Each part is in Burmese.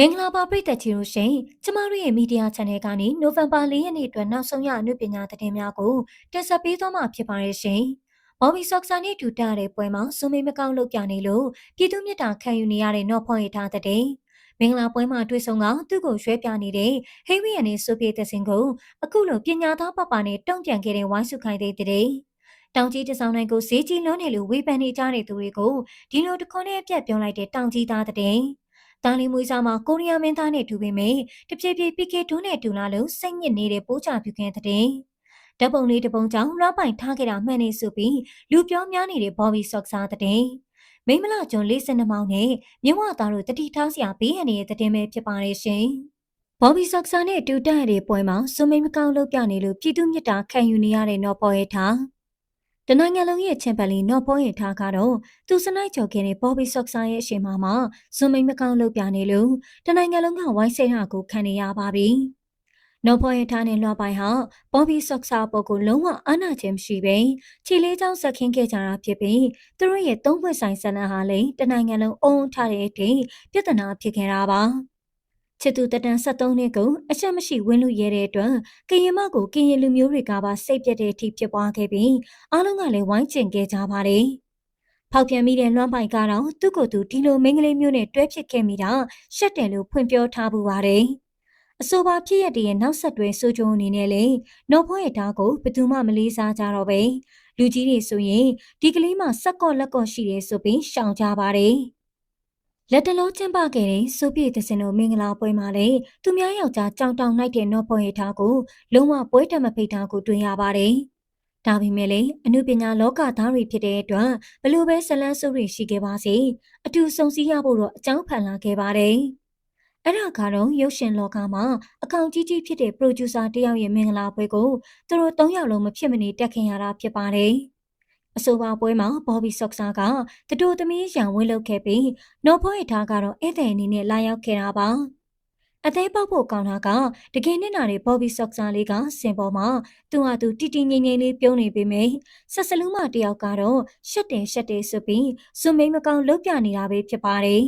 မင်္ဂလာပါပရိသတ်ကြီးတို့ရှင်ကျမတို့ရဲ့မီဒီယာ channel ကနေနိုဝင်ဘာ၄ရက်နေ့အတွက်နောက်ဆုံးရအနုပညာသတင်းများကိုတင်ဆက်ပေးသွားမှာဖြစ်ပါရဲ့ရှင်။ဘော်ဘီဆော့ကဆာနဲ့တူတာတဲ့ပွဲမှာစုံမိမကောင်းလုပ်ပြနေလို့ပြည်သူမြတ်တာခံယူနေရတဲ့နော်ဖွန်ရထားတဲ့မင်္ဂလာပွဲမှာတွေ့ဆုံကသူ့ကိုရွှဲပြနေတဲ့ဟိဝီယန်နဲ့ဆိုဖီသစင်ကိုအခုလိုပညာသားပပနဲ့တုံ့ပြန်ခဲ့တဲ့ဝိုင်းစုခိုင်တဲ့တဲ့တောင်ကြီးတဆောင်နိုင်ကိုဈေးကြီးလွန်းနေလို့ဝေဖန်နေကြတဲ့သူတွေကိုဒီလိုတခွန်းနဲ့ပြတ်ပြောလိုက်တဲ့တောင်ကြီးသားတဲ့ တာလီမွေးစားမှာကိုရီးယားမင်းသားနဲ့တူပေမဲ့တဖြည်းဖြည်းပီကေဒွန်းနဲ့တူလာလို့စိတ်ညစ်နေတဲ့ပိုးချပြုခဲ့တဲ့ဓပုံလေးတပုံကြောင့်လွှမ်းပိုင်ထားခဲ့တာမှန်နေဆိုပြီးလူပြောများနေတဲ့ဘော်ဘီဆော့ကစားတဲ့မိမလာကျွန်းလေးစနမောင်းနဲ့မြဝသားတို့တတိထားစရာဘေးရန်ရဲ့တဲ့ပဲဖြစ်ပါတယ်ရှင်။ဘော်ဘီဆော့ကစားနဲ့တူတက်ရတဲ့ပွဲမှာစုံမိမကောင်းလုပ်ပြနေလို့ပြည်သူမြတ်တာခံယူနေရတဲ့နော်ပေါ်ရဲ့ထား တနိုင်ငံလုံးရဲ့ချန်ပီယံလီနော်ပေါ်ရင်ထားကတော့သူစနိုက်ကျော်ခဲ့တဲ့ဘော်ဘီဆော့ကဆာရဲ့အရှင်မမှာဇွန်မိန်မကောင်းလုပ်ပြနေလို့တနိုင်ငံလုံးကဝိုင်းစိတ်ဟာကိုခံနေရပါပြီ။နော်ပေါ်ရင်ထားနဲ့လွှပိုင်ဟာဘော်ဘီဆော့ကဆာပေါ်ကိုလုံးဝအာနာခြင်းမရှိပဲခြေလေးချောင်းဆက်ခင်းခဲ့ကြတာဖြစ်ပြီးသူတို့ရဲ့သုံးဖွဲ့ဆိုင်ဆန္ဒဟာလည်းတနိုင်ငံလုံးအုံထားတဲ့အထိပြဿနာဖြစ်ခဲ့တာပါ။ ချစ်သူတတန်73နှစ်ကိုအချက်မရှိဝင်းလူရဲတဲ့အတွက်ကရင်မကိုကရင်လူမျိုးတွေကပါစိတ်ပြတ်တဲ့အထိဖြစ်ပွားခဲ့ပြီးအားလုံးကလည်းဝိုင်းကျင်ခဲ့ကြပါတယ်။ဖောက်ပြန်မိတဲ့လွှမ်းပိုင်ကတော့သူ့ကိုယ်သူဒီလိုမင်းကလေးမျိုးနဲ့တွဲဖြစ်ခဲ့မိတာရှက်တယ်လို့ဖွင့်ပြောထားပူပါတယ်။အဆိုပါဖြစ်ရတဲ့ရဲ့နောက်ဆက်တွဲဆိုကြုံအနေနဲ့လေနော်ဖွားရဲ့ဓာတ်ကိုဘယ်သူမှမလေးစားကြတော့ပဲလူကြီးတွေဆိုရင်ဒီကလေးမှစက်ကော့လက်ကော့ရှိတယ်ဆိုပြီးရှောင်ကြပါတယ်။ လက်တလုံးကျင်းပခဲ့တဲ့ဆိုပြည့်တစင်တို့မင်္ဂလာပွဲမှာလည်းသူများယောက်ျားကြောင်တောင်နိုင်တဲ့နော့ပေါ်ရထားကိုလုံးဝပွဲတက်မဖိတ်ထားကိုတွေ့ရပါတယ်။ဒါပေမဲ့လည်းအမှုပညာလောကသားတွေဖြစ်တဲ့အတွက်ဘလို့ပဲဇလန်းစုတွေရှိခဲ့ပါစေအတူဆုံစည်းရဖို့တော့အကြောင်းဖန်လာခဲ့ပါတယ်။အဲ့ဒါကတော့ရုပ်ရှင်လောကမှာအကောင်ကြီးကြီးဖြစ်တဲ့ပရိုဂျူဆာတယောက်ရဲ့မင်္ဂလာပွဲကိုသူတို့၃ယောက်လုံးမဖြစ်မနေတက်ခင်ရတာဖြစ်ပါတယ်။ အဆိုပါပွဲမှာဘော်ဘီဆော့ကဆာကတတိုသမီးရန်ဝင်းလုပ်ခဲ့ပြီးနော်ဖိုးရထားကတော့ဧည့်သည်အနေနဲ့လာရောက်ခဲ့တာပါအသေးပေါက်ဖို့ကောင်းတာကတကယ်နဲ့နာတဲ့ဘော်ဘီဆော့ကဆာလေးကစင်ပေါ်မှာသူ့ဟာသူတီတီငိမ့်ငိမ့်လေးပြုံးနေပေမဲ့ဆက်စလူးမတယောက်ကတော့ရှက်တယ်ရှက်တယ်ဆိုပြီးဇွန်မိန်မကောင်လှုပ်ပြနေတာပဲဖြစ်ပါတယ်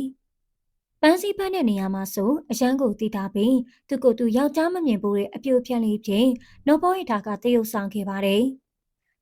ပန်းစည်းပန်းတဲ့နေရာမှာဆိုအရန်ကိုတည်တာပြီးသူကိုယ်သူယောက်ျားမမြင်ဘူးတဲ့အပြိုဖြန့်လေးဖြင့်နော်ဘောရထားကတရုပ်ဆောင်ခဲ့ပါတယ်။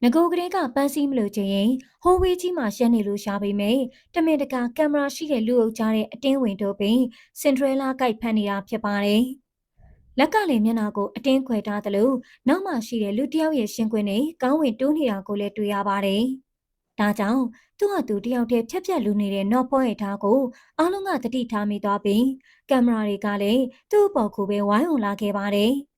ငကိုကလေးကပန်းစည်းမလို့ချင်းရင်ဟိုးဝေးကြီးမှရှက်နေလို့ရှာပေမဲ့တမင်တကာကင်မရာရှိတဲ့လူအုပ်ကြားတဲ့အတင်းဝင်တို့ပင်စင်ထရဲလာကိုက်ဖန်နေတာဖြစ်ပါတယ်။လက်ကလည်းမျက်နှာကိုအတင်းခွဲထားသလိုနောက်မှရှိတဲ့လူတစ်ယောက်ရဲ့ရှင်ခွင်နဲ့ကောင်းဝင်တိုးနေတာကိုလည်းတွေ့ရပါတယ်။ဒါကြောင့်သူ့ဟာသူတယောက်တည်းဖြက်ဖြက်လူနေတဲ့နော့ဖောရဲ့ထားကိုအားလုံးကတတိထားမိသွားပြီးကင်မရာတွေကလည်းသူ့အပေါ်ကိုပဲဝိုင်းအောင်လာခဲ့ပါတယ်။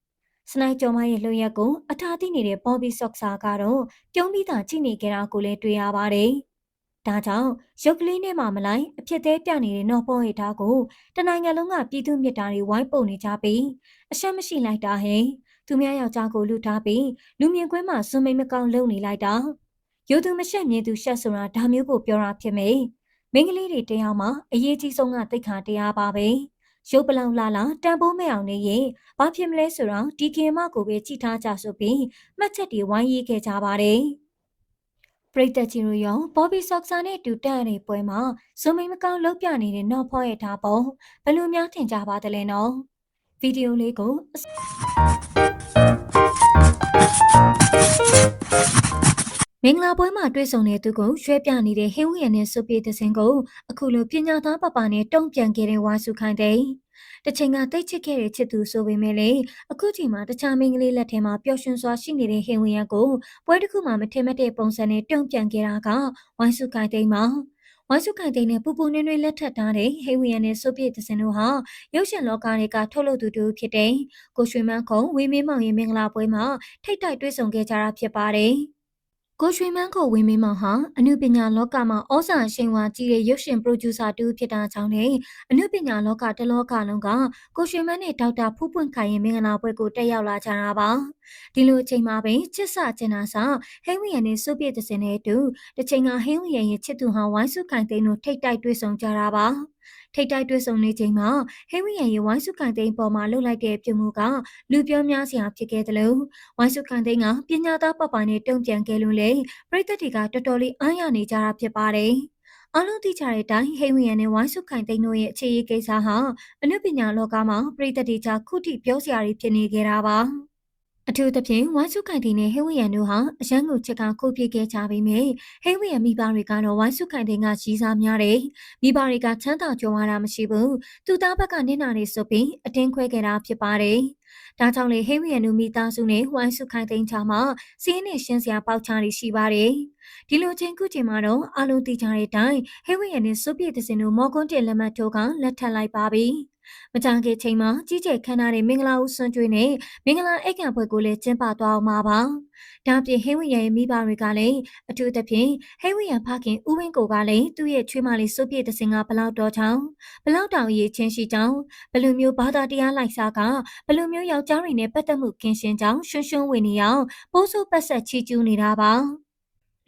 စနိုက်ကျော်မရဲ့လှုပ်ရက်ကိုအထာသိနေတဲ့ဘော်ဘီဆော့ဆာကတော့ပြုံးပြီးသားကြည့်နေကြတာကိုလည်းတွေ့ရပါတယ်။ဒါကြောင့်ရုပ်ကလေးနဲ့မှမလိုက်အဖြစ်သေးပြနေတဲ့နော်ပေါ်ဟေထားကိုတနိုင်ငံလုံးကပြည်သူမြစ်တာတွေဝိုင်းပုံနေကြပြီးအရှက်မရှိလိုက်တာဟဲ့သူများယောက်ျားကိုလူထားပြီးလူမြင်ကွင်းမှာစွန်မိန်မကောင်းလုံနေလိုက်တာရုပ်သူမရှက်မြင်သူရှက်ဆိုတာဒါမျိုးကိုပြောတာဖြစ်မေမင်းကလေးတွေတရားမှာအရေးကြီးဆုံးကတိတ်ခါတရားပါပဲ။ ရုပ်ပလောင်လာလာတန်ဖိုးမဲ့အောင်နေရင်ဘာဖြစ်မလဲဆိုတော့ဒီကင်မကိုပဲကြည်ထားကြဆိုပြီးမှတ်ချက်တွေဝိုင်းရေးခဲ့ကြပါတယ်ပရိသတ်ကြီးတို့ရောဘော်ဘီဆော့ကဆာနဲ့တူတက်ရတဲ့ပွဲမှာဇွန်မိန်မကောင်းလှုပ်ပြနေတဲ့နော်ဖော့ရဲ့ထားပုံဘယ်လိုများထင်ကြပါသလဲနော်ဗီဒီယိုလေးကို မင်္ဂလာပွဲမှာတွေ့ဆုံတဲ့သူကိုရွှဲပြနေတဲ့ဟင်းဝရနဲ့စုပြေသစင်ကိုအခုလိုပညာသားပပနဲ့တုံ့ပြန်ခဲ့တဲ့ဝါစုခိုင်တဲ့တချိန်ကတိတ်ချစ်ခဲ့တဲ့ချစ်သူဆိုပေမဲ့လေအခုချိန်မှာတခြားမင်းကလေးလက်ထဲမှာပျော်ရွှင်စွာရှိနေတဲ့ဟင်းဝရကိုပွဲတစ်ခုမှမထင်မှတ်တဲ့ပုံစံနဲ့တုံ့ပြန်ခဲ့တာကဝိုင်းစုခိုင်တဲ့မှာဝိုင်းစုခိုင်တဲ့နဲ့ပူပူနွေ့နွေ့လက်ထပ်ထားတဲ့ဟိဝီယန်နဲ့ဆိုပြည့်သစင်တို့ဟာရုပ်ရှင်လောကတွေကထုတ်လုပ်သူတူဖြစ်တဲ့ကိုရွှေမန်းခုံဝေမင်းမောင်ရဲ့မင်္ဂလာပွဲမှာထိတ်တိုက်တွေ့ဆုံခဲ့ကြတာဖြစ်ပါတယ်။ ကိုရွှေမန်းကိုဝင်းမင်းမောင်ဟာအနုပညာလောကမှာဩဇာရှိန်ဝါကြီးတဲ့ရုပ်ရှင်ပရိုဂျူဆာတူဖြစ်တာကြောင့်လေအနုပညာလောကတလောကလုံးကကိုရွှေမန်းနဲ့ဒေါက်တာဖူးပွင့်ခိုင်ရဲ့မင်္ဂလာပွဲကိုတက်ရောက်လာကြတာပါဒီလိုအချိန်မှာပဲချစ်စကျင်နာစာဟိန်းဝီယန်နဲ့စုပြည့်တဲ့စင်နဲ့အတူတစ်ချိန်ကဟိန်းဝီယန်ရဲ့ချစ်သူဟာဝိုင်းစုခိုင်သိန်းတို့ထိတ်တိုက်တွေ့ဆုံကြတာပါ ထိတ်တိုက်တွေ့ဆုံနေချိန်မှာဟိဝီယန်ရဲ့ဝိုင်းစုကန်သိန်းပေါ်မှာလှုပ်လိုက်တဲ့ပြုမှုကလူပြောများစရာဖြစ်ခဲ့တယ်လို့ဝိုင်းစုကန်သိန်းကပညာသားပပနဲ့တုံ့ပြန်ခဲ့လို့လေပြည်သက်တွေကတော်တော်လေးအားရနေကြတာဖြစ်ပါတယ်အားလုံးသိကြတဲ့အတိုင်းဟိဝီယန်နဲ့ဝိုင်းစုခိုင်သိန်းတို့ရဲ့အခြေရေးကိစ္စဟာအနုပညာလောကမှာပြည်သက်တွေကြားခုထိပြောစရာတွေဖြစ်နေကြတာပါ အထူးသဖြင့်ဝိုင်းစုခိုင်သိန်းနဲ့ဟိဝီယန်တို့ဟာအရန်ကိုချက်ကကိုပြစ်ခဲ့ကြပြီးမြဲဟိဝီယန်မိဘတွေကတော့ဝိုင်းစုခိုင်သိန်းကကြီးစားများတယ်မိဘတွေကချမ်းသာကြုံရတာမရှိဘူးသူသားဘက်ကနင့်နာနေဆိုပြီးအတင်းခွဲခဲ့တာဖြစ်ပါတယ်ဒါကြောင့်လေဟိဝီယန်တို့မိသားစုနဲ့ဝိုင်းစုခိုင်သိန်းချာမှာစီးနေရှင်းစရာပေါက်ချတွေရှိပါတယ်ဒီလိုချင်းခုချိန်မှာတော့အလုံးတိကြတဲ့အတိုင်းဟိဝီယန်နဲ့စုပြည့်တဲ့စင်တို့မော်ကွန်းတင်လက်မှတ်ထိုးကလက်ထပ်လိုက်ပါပြီ။ မကြခင်ချိန်မှာကြီးကျယ်ခမ်းနားတဲ့မင်္ဂလာဦးစွန်ကျွေးနဲ့မင်္ဂလာအိတ်ကံပွဲကိုလည်းကျင်းပသွားအောင်ပါပါ။ဒါပြင်ဟိဝီယန်ရဲ့မိဘတွေကလည်းအထူးသဖြင့်ဟိဝီယန်ဖခင်ဦးဝင်းကိုကလည်းသူ့ရဲ့ချွေးမလေးစုပြည့်တဲ့စင်ကဘလောက်တော်ချောင်းဘလောက်တောင်အရေးချင်းရှိကြောင်းဘလူမျိုးဘာသာတရားလိုက်စားကဘလူမျိုးယောက်ျားတွေနဲ့ပတ်သက်မှုကင်းရှင်းကြောင်းရွှွှွှဝင်နေအောင်ပိုးဆိုးပတ်ဆက်ချီကျူးနေတာပါ။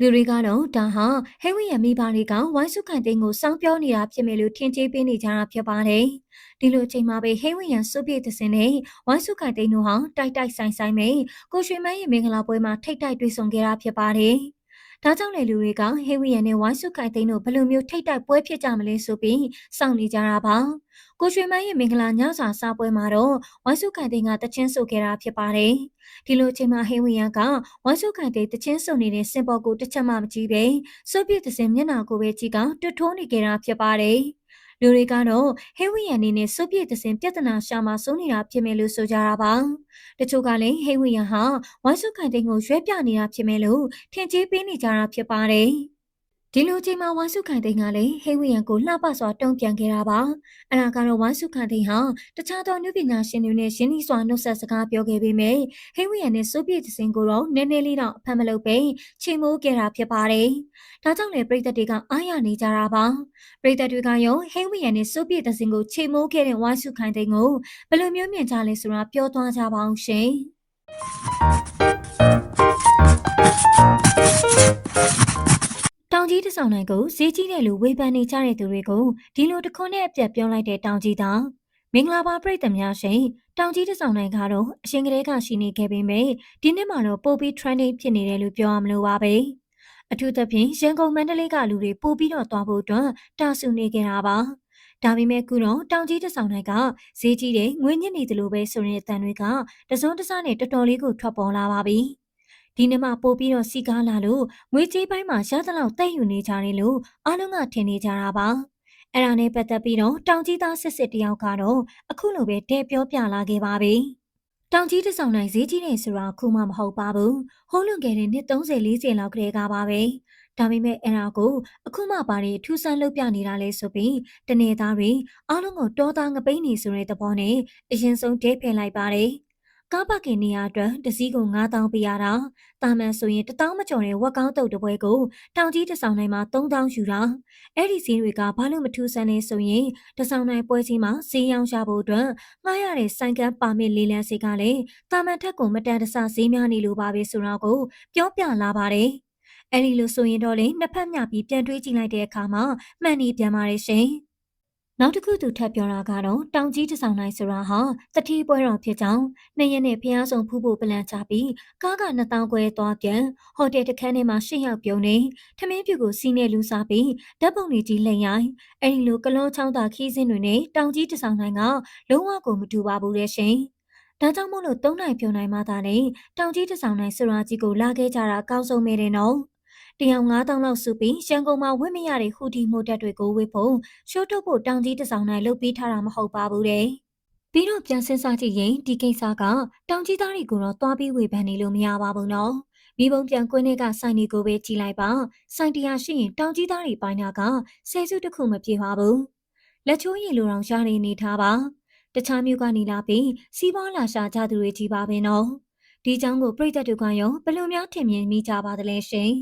လူတွေကတော့ဒါဟာဟဲဝီရဲ့မိဘတွေကဝိုင်းစုခိုင်သိန်းကိုစောင်းပြောနေတာဖြစ်မယ်လို့ထင်ကြေးပေးနေကြတာဖြစ်ပါတယ်။ဒီလိုချိန်မှာပဲဟဲဝီရန်စုပြည့်သစင်နဲ့ဝိုင်းစုခိုင်သိန်းတို့ဟာတိုက်တိုက်ဆိုင်ဆိုင်ပဲကိုရွှေမန်းရဲ့မင်္ဂလာပွဲမှာထိတ်တိုက်တွေ့ဆုံခဲ့တာဖြစ်ပါတယ်။ ဒါကြောင့်လေလူတွေကဟေဝီယန်နဲ့ဝိုင်းစုခိုင်သိန်းတို့ဘယ်လိုမျိုးထိတ်တိုက်ပွဲဖြစ်ကြမလဲဆိုပြီးစောင့်နေကြတာပါ။ကိုရွှေမန်းရဲ့မင်္ဂလာညစာစားပွဲမှာတော့ဝိုင်းစုခိုင်သိန်းကတချင်းဆိုခဲ့တာဖြစ်ပါတယ်။ဒီလိုအချိန်မှာဟေဝီယန်ကဝိုင်းစုခိုင်သိန်းတချင်းဆိုနေတဲ့စင်ပေါ်ကိုတစ်ချက်မှမကြည့်ပဲစိုးပြစ်တဲ့စင်မျက်နှာကိုပဲကြည့်ကတွတ်ထိုးနေကြတာဖြစ်ပါတယ်။ လူတွေကတော့ဟေဝီယန်နေနဲ့စုပ်ပြည့်သစင်ပြဿနာရှာမှာစိုးနေတာဖြစ်မယ်လို့ဆိုကြတာပါတချို့ကလည်းဟေဝီယန်ဟာဝိုင်းစုခိုင်တိန်ကိုရွှဲပြနေတာဖြစ်မယ်လို့ထင်ကြီးပေးနေကြတာဖြစ်ပါတယ် ဒီလိုချိန်မှာဝိုင်းစုခိုင်သိန်းကလည်းဟိဝီယန်ကိုလှပစွာတုံ့ပြန်ခဲ့တာပါအဲ့ဒါကတော့ဝိုင်းစုခိုင်သိန်းဟာတခြားသောနုပညာရှင်တွေနဲ့ရင်းနှီးစွာနှုတ်ဆက်စကားပြောခဲ့ပေမယ့်ဟိဝီယန်နဲ့စိုးပြည့်သစင်ကိုတော့နည်းနည်းလေးတော့အဖတ်မလုပ်ပဲချိန်မိုးခဲ့တာဖြစ်ပါတယ်ဒါကြောင့်လေပြည်သက်တွေကအားရနေကြတာပါပြည်သက်တွေကရောဟိဝီယန်နဲ့စိုးပြည့်သစင်ကိုချိန်မိုးခဲ့တဲ့ဝိုင်းစုခိုင်သိန်းကိုဘယ်လိုမျိုးမြင်ကြလဲဆိုတာပြောသွားကြပါအောင်ရှင် ဆောင်နိုင်ကိုဈေးကြီးတဲ့လူဝေဖန်နေကြတဲ့သူတွေကိုဒီလိုတခွန်းနဲ့အပြတ်ပြောလိုက်တဲ့တောင်ကြီးသားမင်္ဂလာပါပြည်သူများရှင်တောင်ကြီးတဆောင်နိုင်ကတော့အရှင်ကလေးကရှိနေခဲ့ပေမဲ့ဒီနှစ်မှာတော့ပိုပြီး trending ဖြစ်နေတယ်လို့ပြောရမလို့ပါပဲအထူးသဖြင့်ရန်ကုန်မန္တလေးကလူတွေပိုပြီးတော့သွားဖို့အတွက်တာဆူနေကြတာပါဒါပေမဲ့ခုတော့တောင်ကြီးတဆောင်နိုင်ကဈေးကြီးတဲ့ငွေညစ်နေသလိုပဲဆိုတဲ့အတန်တွေကတစုံတစနဲ့တော်တော်လေးကိုထွက်ပေါ်လာပါပြီ။ ဒီနေ့မှပို့ပြီးတော့စီကားလာလို့ငွေကြေးပိုင်းမှာရသလောက်တိတ်ယူနေကြတယ်လို့အားလုံးကထင်နေကြတာပါအဲ့ဒါနဲ့ပတ်သက်ပြီးတော့တောင်ကြီးသားစစ်စစ်တယောက်ကတော့အခုလိုပဲတဲပြောပြလာခဲ့ပါပြီတောင်ကြီးတဆောင်နိုင်ဈေးကြီးနေဆိုတာခုမှမဟုတ်ပါဘူးဟိုးလွန်ခဲ့တဲ့နှစ်30 40လောက်ကလေးကပါပဲဒါပေမဲ့အဲ့ဒါကိုအခုမှပါနေထူးဆန်းလုပ်ပြနေတာလဲဆိုပြီးတနေသားတွေအားလုံးကိုတောသားငပိန်းနေဆိုတဲ့သဘောနဲ့အရင်ဆုံးဒိတ်ဖယ်လိုက်ပါတယ် ကားပါကင်နေရအတွက်တစည်းကို9000ပေးရတာတာမန်ဆိုရင်1000မကျော်တဲ့ဝက်ကောင်းတုပ်တစ်ပွဲကိုတောင်ကြီးတဆောင်နိုင်မှာ3000ယူတာအဲ့ဒီဈေးတွေကဘာလို့မထူးဆန်းလဲဆိုရင်တဆောင်နိုင်ပွဲကြီးမှာဈေးရောင်းရဖို့အတွက်ငှားရတဲ့ဆိုင်ကန်းပါမစ်လေးလန်းစီကလည်းတာမန်ထက်ကိုမတန်တဆဈေးများနေလို့ပါပဲဆိုတော့ကိုပြောပြလာပါတယ်အဲ့ဒီလိုဆိုရင်တော့လေနှစ်ဖက်မြပြီးပြန်တွေးကြည့်လိုက်တဲ့အခါမှာမှန်နေပြန်ပါတယ်ရှင်။ နောက်တစ်ခုသူထပ်ပြောတာကတော့တောင်ကြီးတဆောင်နိုင်ဆိုတာဟာတတိပွဲတော်ဖြစ်ကြောင်းနှစ်ရက်နဲ့ဖျားဆောင်ဖူးဖို့ပလန်ချပြီးကားက2000ခွဲသွားပြန်ဟိုတယ်တစ်ခန်းထဲမှာရှစ်ယောက်ပြုံနေထမင်းပြူကိုစီးနေလူစားပြီးဓာတ်ပုံတွေကြီးလက်ရိုင်းအဲဒီလိုကလောချောင်းသာခီးစင်းတွေနဲ့တောင်ကြီးတဆောင်နိုင်ကလုံးဝကိုမတူပါဘူးတဲ့ရှင်ဒါကြောင့်မို့လို့သုံးနိုင်ပြုံနိုင်မှသာလေတောင်ကြီးတဆောင်နိုင်ဆိုတာကြီးကိုလာခဲ့ကြတာအကောင်းဆုံးပဲတဲ့နော် တယောက်9000လောက်စုပြီးရန်ကုန်မှာဝင့်မရတဲ့ဟူဒီမိုတက်တွေကိုဝေဖို့ရှိုးထုတ်ဖို့တောင်ကြီးတဆောင်နိုင်လုပ်ပေးထားတာမဟုတ်ပါဘူးတဲ့ပြီးတော့ပြန်စဉ်းစားကြည့်ရင်ဒီကိစ္စကတောင်ကြီးသားတွေကိုတော့သွားပြီးဝေဖန်နေလို့မရပါဘူးနော်မိဘုံပြန်ကွင်းထဲကဆိုင်တွေကိုပဲကြည်လိုက်ပါဆိုင်တရားရှိရင်တောင်ကြီးသားတွေပိုင်းတာကဆယ်စုတစ်ခုမပြေပါဘူးလက်ချိုးရည်လိုတောင်ရှားနေနေထားပါတခြားမျိုးကနေလာပြီးစီးပွားလာရှာကြသူတွေကြီးပါပဲနော်ဒီเจ้าကိုပြိတ္တတွေကရောဘယ်လိုများထင်မြင်မိကြပါသလဲရှင်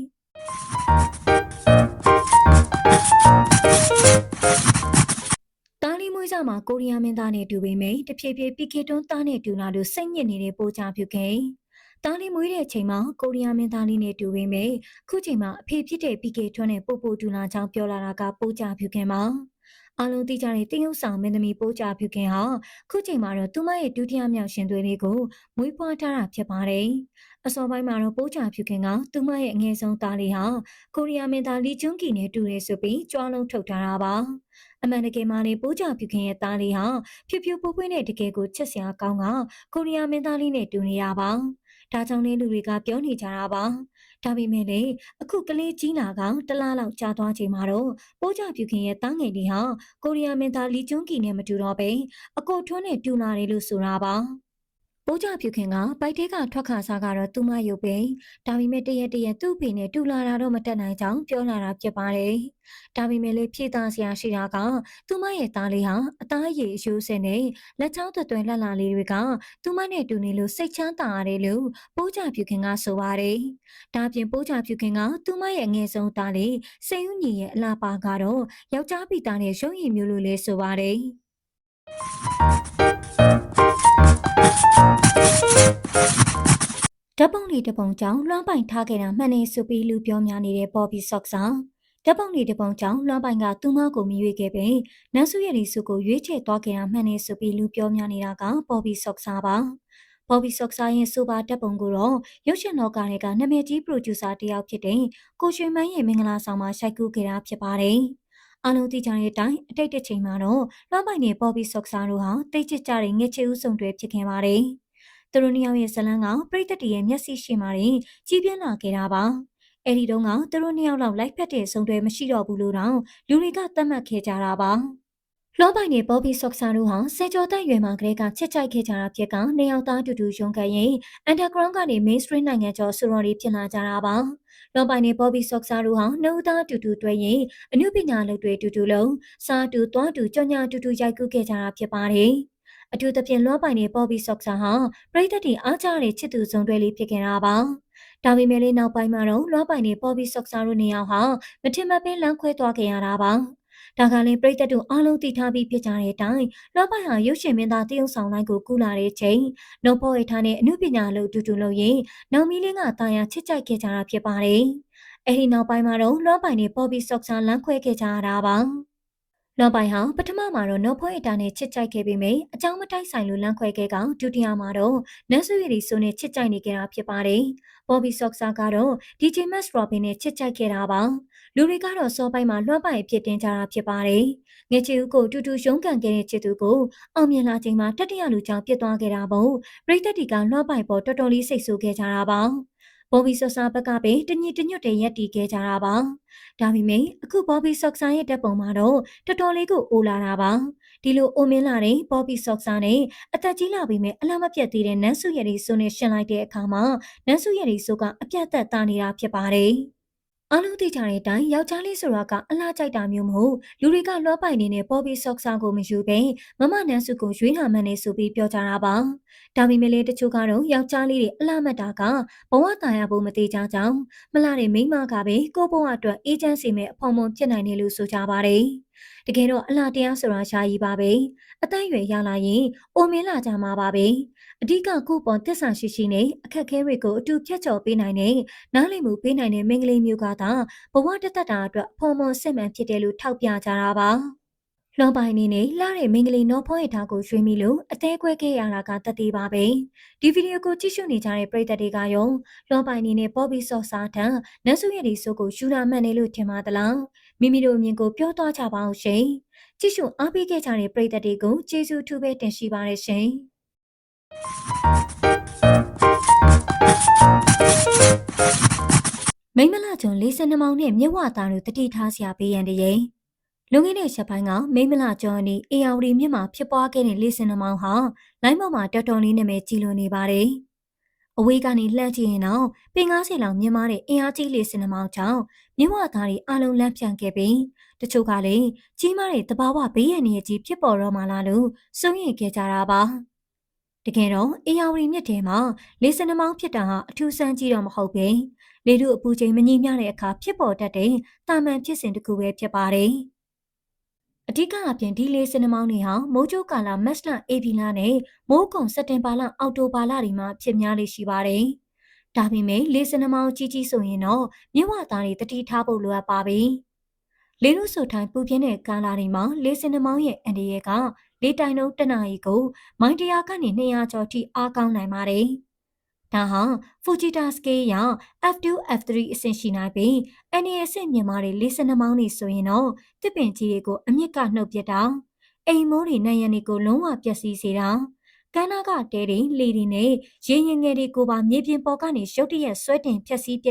တာလီမွေးစားမှာကိုရီးယားမင်းသားနဲ့တူပေမဲ့တဖြည်းဖြည်းပီကေတွန်းသားနဲ့တူလာလို့စိတ်ညစ်နေတဲ့ပိုးချပြုခဲ့။တာလီမွေးတဲ့အချိန်မှာကိုရီးယားမင်းသားလေးနဲ့တူပေမဲ့ခုချိန်မှာအဖေဖြစ်တဲ့ပီကေထွန်းနဲ့ပို့ပို့တူလာချောင်းပြောလာတာကပိုးချပြုခဲ့မှာအားလုံးသိကြတဲ့တရုတ်ဆောင်မင်းသမီးပိုးကြဖြူခင်ဟာခုချိန်မှာတော့သူမရဲ့ဒုတိယမြောက်ရှင်သွေးလေးကိုမွေးဖွားထားတာဖြစ်ပါတယ်။ အစောပိုင်းမှာတော့ပိုးကြဖြူခင်ကသူမရဲ့အငယ်ဆုံးသားလေးဟာကိုရီးယားမင်းသားလီကျွန်းကီနဲ့တူတယ်ဆိုပြီးကြွားလုံးထုတ်ထားတာပါ။အမှန်တကယ်မှာလေပိုးကြဖြူခင်ရဲ့သားလေးဟာဖြူဖြူပွေးပွေးနဲ့တကယ်ကိုချစ်စရာကောင်းကကိုရီးယားမင်းသားလေးနဲ့တူနေရပါ။ဒါကြောင့်လေလူတွေကပြောနေကြတာပါ။ဒါပေမဲ့လေအခုကလေးကြီးလာကတလားလောက်ကြာသွားချိန်မှာတော့ပိုးကြဖြူခင်ရဲ့တားငယ်လေးဟာကိုရီးယားမင်းသားလီကျွန်းကီနဲ့မတူတော့ပဲအကိုထွန်းနဲ့တူလာတယ်လို့ဆိုတာပါ ပိုးကြဖြူခင်ကပိုက်တဲကထွက်ခါစားကတော့သူ့မရုပ်ပဲဒါပေမဲ့တရက်တရက်သူ့ဖေနဲ့တူလာတာတော့မတက်နိုင်ကြောင်းပြောလာတာဖြစ်ပါတယ်ဒါပေမဲ့လေဖြည့်သားစရာရှိတာကသူမရဲ့သားလေးဟာအသားရည်အယိုးစင်နဲ့လက်ချောင်းသွယ်လက်လာလေးတွေကသူမနဲ့တူနေလို့စိတ်ချမ်းသာရတယ်လို့ပိုးကြဖြူခင်ကဆိုပါတယ်ဒါပြင်ပိုးကြဖြူခင်ကသူမရဲ့အငယ်ဆုံးသားလေးစိန်ဦးညီရဲ့အလားပါကတော့ယောက်ျားပိသားနဲ့ရုံးရည်မျိုးလို့လဲဆိုပါတယ် ဓာတ်ပုံလေးတစ်ပုံကြောင့်လွှမ်းပိုင်ထားခဲ့တာမှန်နေဆိုပြီးလူပြောများနေတဲ့ Bobby Sox ဟာဓာတ်ပုံလေးတစ်ပုံကြောင့်လွှမ်းပိုင်ကသူမကိုမြည်ရွေးခဲ့ပြီးနန်းစုရဲ့ဒီစုကိုရွေးချယ်သွားခဲ့တာမှန်နေဆိုပြီးလူပြောများနေတာက Bobby Sox ပါ Bobby Sox ရဲ့စူပါတပ်ပုံကိုတော့ရုပ်ရှင်လောကတွေကနာမည်ကြီး producer တယောက်ဖြစ်တဲ့ကိုရွှေမန်းရဲ့မင်္ဂလာဆောင်မှာရှိုက်ကူးခဲ့တာဖြစ်ပါတယ်။ အားလုံးသိကြတဲ့အတိုင်းအတိတ်တစ်ချိန်မှာတော့လွှမ်းပိုင်နဲ့ Bobby Sox တို့ဟာတိတ်ကျကြတဲ့ငှက်ချေဦးစုံတွေဖြစ်ခဲ့ပါတယ်။သူတို့နှစ်ယောက်ရဲ့ဇလန်းကပရိသတ်တရဲ့မျက်စိရှိမှရင်ကြီးပြင်းလာခဲ့တာပါ။အဲဒီတုန်းကသူတို့နှစ်ယောက်လောက်လိုက်ဖက်တဲ့ဆုံတွေမရှိတော့ဘူးလို့တော့လူတွေကသတ်မှတ်ခဲ့ကြတာပါ။လောပိုင်နဲ့ဘော်ဘီဆော့ဆာတို့ဟာစေကျော်တက်ရွယ်မှာကလေးကချစ်ကြိုက်ခဲ့ကြတာဖြစ်ကနေအောင်သားတူတူရုံးခဲ့ရင် underground ကနေ mainstream နိုင်ငံကျော်ဆူရော်တွေဖြစ်လာကြတာပါ။ လောပိုင်နဲ့ဘော်ဘီဆော့ဆာတို့ဟာနှုတ်သားတူတူတွဲရင်အမှုပညာလုပ်တွေတူတူလုံးစားတူသွားတူကြောင်ညာတူတူရိုက်ကူးခဲ့ကြတာဖြစ်ပါတယ်။အထူးသဖြင့်လွှမ်းပိုင်တဲ့ပေါ်ဘီဆော့ဆာဟာပရိသတ်တွေအားကြတဲ့ချစ်သူစုံတွဲလေးဖြစ်ခဲ့တာပါ။ဒါပေမဲ့လည်းနောက်ပိုင်းမှာတော့လွှမ်းပိုင်တဲ့ပေါ်ဘီဆော့ဆာတို့နေရာဟာမထင်မှတ်ပဲလမ်းခွဲသွားခဲ့ရတာပါ။ ဒါကလည်းပရိသတ်တို့အားလုံးသိထားပြီးဖြစ်ကြတဲ့အတိုင်းလောပိုင်ဟာရုပ်ရှင်မင်းသားတရုတ်ဆောင်လိုက်ကိုကူလာတဲ့ချိန်နောဖော့ရထားတဲ့အမှုပညာလို့တူတူလို့ရင်နောင်မီလင်းကတာယာချစ်ကြိုက်ခဲ့ကြတာဖြစ်ပါတယ်။အဲဒီနောက်ပိုင်းမှာတော့လွှမ်းပိုင်နဲ့ပေါ်ဘီဆော့ဆာလမ်းခွဲခဲ့ကြရတာပါ။နောက်ပိုင်းဟာပထမမှာတော့နော်ဖွဲအတာနဲ့ချစ်ကြိုက်ခဲ့ပေမယ့်အကြောင်းမတိုက်ဆိုင်လို့လမ်းခွဲခဲ့ကောင်ဒုတိယမှာတော့နတ်ဆုရည်ဆိုနဲ့ချစ်ကြိုက်နေကြတာဖြစ်ပါတယ်။ဘော်ဘီဆော့ဆာကတော့ DJ Max Robin နဲ့ချစ်ကြိုက်ခဲ့တာပါ။ လူတွေကတော့စောပိုင်းမှာလွှမ်းပိုင်အဖြစ်တင်ကြတာဖြစ်ပါတယ်။ငယ်ချီဦးကိုတူတူရုံးကန်ခဲ့တဲ့ချစ်သူကိုအောင်မြင်လာချိန်မှာတတိယလူကြောင့်ပြစ်သွားခဲ့တာပေါ့။ပရိသတ်တီကလွှမ်းပိုင်ပေါ်တော်တော်လေးစိတ်ဆိုးခဲ့ကြတာပါ။ဘော်ဘီဆော့ဆာဘက်ကပင်တညစ်တညွတ်တဲ့ရက်တီခဲ့ကြတာပါဒါပေမဲ့အခုဘော်ဘီဆော့ဆာရဲ့တက်ပုံမှာတော့တော်တော်လေးကိုအိုလာတာပါဒီလိုအိုမင်းလာတဲ့ဘော်ဘီဆော့ဆာနဲ့အသက်ကြီးလာပြီမဲ့အလားမပြတ်သေးတဲ့နန်းစုရည်ရီဆိုနဲ့ရှင်လိုက်တဲ့အခါမှာနန်းစုရည်ရီဆိုကအပြတ်သက်သားနေတာဖြစ်ပါတယ် အားလုံးသိကြတဲ့အတိုင်းယောက်ျားလေးဆိုတာကအလားကြိုက်တာမျိုးမဟုတ်လူတွေကလွှမ်းပိုင်နေတဲ့ပေါ်ဘီဆော့ဆာကိုမယူဘဲမမနန်းစုကိုရွေးလာမှန်းနေဆိုပြီးပြောကြတာပါဒါပေမဲ့လည်းတချို့ကတော့ယောက်ျားလေးတွေအလားမတ်တာကဘဝတာယာဖို့မသေးကြကြောင်းမလာတဲ့မိန်းမကပဲကိုဘဝအတွက်အေဂျင့်စီမဲ့အဖော်မွန်ဖြစ်နိုင်တယ်လို့ဆိုကြပါတယ် တကယ်တော့အလားတရားဆိုတာရှားကြီးပါပဲအသက်ရွယ်ရလာရင်အိုမင်းလာကြမှာပါပဲအဓိကကိုပေါ်တစ္ဆာရှိရှိနဲ့အခက်ခဲတွေကိုအတူဖြတ်ကျော်ပေးနိုင်တဲ့နားလည်မှုပေးနိုင်တဲ့မိန်းကလေးမျိုးကသာဘဝတသက်တာအတွက်အဖော်မွန်စစ်မှန်ဖြစ်တယ်လို့ထောက်ပြကြတာပါ။လောပိုင်နေနဲ့လာတဲ့မိန်းကလေးနော်ဖောရထားကိုရွှေမိလို့အသေးခွဲခဲ့ရတာကတတိပါပဲဒီဗီဒီယိုကိုကြည့်ရှုနေကြတဲ့ပရိသတ်တွေကရောလောပိုင်နေနဲ့ပေါ်ဘီဆော့စာတန်နတ်ဆုရဲ့ဒီဆိုကိုယူတာမှန်တယ်လို့ထင်ပါသလား မိမိတို့အမြင်ကိုပြောသွားကြပါအောင်ရှင်ကြည့်ရှုအားပေးခဲ့ကြတဲ့ပရိသတ်တွေကိုကျေးဇူးထူးပဲတင်ရှိပါတယ်ရှင်မိမလာကျွန်းလေးစနမောင်နဲ့မြဝသားတို့တတိထားစရာပေးရန်တည်းလွန်ခဲ့တဲ့ချက်ပိုင်းကမိမလာကျွန်းအနီးအေယာဝတီမြစ်မှာဖြစ်ပွားခဲ့တဲ့လေးစနမောင်ဟာလိုင်းပေါ်မှာတော်တော်လေးနာမည်ကြီးလွန်နေပါတယ်။ အဝေးကနေလှမ်းကြည့်ရင်တော့ပင်90လောက်မြင်မာတဲ့အင်အားကြီးလေးစနမောင်ကြောင့်မြဝသားတွေအလုံးလန့်ပြန်ခဲ့ပြီးတချို့ကလည်းကြီးမားတဲ့တဘာဝဘေးရန်ရဲ့ကြီးဖြစ်ပေါ်တော့မှလားလို့စိုးရိမ်ခဲ့ကြတာပါ။တကယ်တော့အေယာဝတီမြစ်ထဲမှာလေစနမောင်းဖြစ်တာဟာအထူးဆန်းကြီးတော့မဟုတ်ပဲလေတို့အပူချိန်မငြိမျှတဲ့အခါဖြစ်ပေါ်တတ်တဲ့တာမန်ဖြစ်စဉ်တစ်ခုပဲဖြစ်ပါတယ် အဓိကအပြင်ဒီလေစနမောင်းတွေဟာမိုးကြိုးကာလမတ်လအေဗီလာနဲ့မိုးကုံစက်တင်ဘာလအောက်တိုဘာလတွေမှာဖြစ်များလေရှိပါတယ်။ဒါပေမဲ့လေစနမောင်းကြီးကြီးဆိုရင်တော့မြဝသားတွေတတိထားဖို့လိုအပ်ပါပြီ။လေလို့ဆိုထိုင်ပူပြင်းတဲ့ကာလာတွေမှာလေစင်နှမောင်းရဲ့အန်ဒီရဲ့ကလေတိုင်လုံးတနာရီကိုမိုင်တရာကနေ200ကျော်ထိအားကောင်းနိုင်ပါတယ်။ ဒါဟာ Fujita scale ရ F2 F3 အဆင့်ရှိနိုင်ပြီးအန်ဒီရဲ့အဆင့်မြန်မာတွေလေစင်နှမောင်းတွေဆိုရင်တော့တစ်ပင်ကြီးတွေကိုအမြင့်ကနှုတ်ပြတာအိမ်မိုးတွေနိုင်ရန်တွေကိုလုံးဝပျက်စီးစေတာကမ်းနားကတဲတွေလေတွေနဲ့ရေရင်ငယ်တွေကိုပါမြေပြင်ပေါ်ကနေရုတ်တရက်ဆွဲတင်ဖျက်ဆီးပစ်